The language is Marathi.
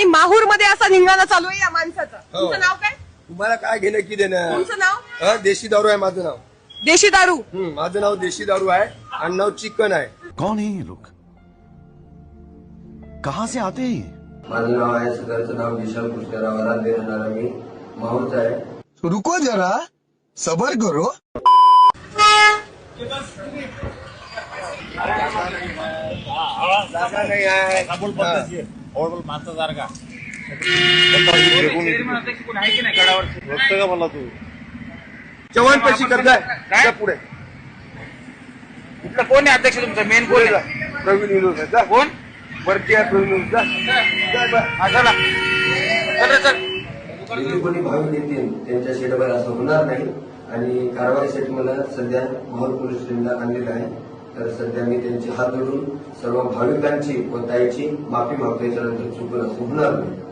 आणि माहूर मध्ये असा धिंगाणा चालू आहे या माणसाचा. हो. तुमचं नाव काय? तुम्हाला काय घेणं की देणं? तुमचं नाव? हा, देशी दारू आहे माझं नाव. देशी दारू. हं, माझं नाव देशी दारू आहे आणि नाव चिकन आहे. कौन है ये लोग? कहाँ से आते हैं ये? माझं नाव आहे सदरचं नाव विशाल कृष्णराव आराध्य राहणारा मी माहूरचा आहे. रुको जरा सबर करो. जागा नाही आहे हा. जवान पैसे करताय. जा पुढे. इथलं कोण आहे अध्यक्ष तुमचं? मेन कोण. आहे? प्रवीण विनोद आहे. जा. कोण? वरती आहे प्रवीण विनोद. जा. जा बा. हा चला चल. रे, चल जिथे कोणी भाविक येतील त्यांच्या शेडवर असं होणार नाही. आणि कारवाईसाठी मला सध्या माहूर पोलीस स्टेशनला आणलेलं आहे. तर सध्या मी त्यांचे हात जोडून सर्व भाविकांची व ताईची माफी मागतोय याच्यानंतर चुकून असं होणार नाही.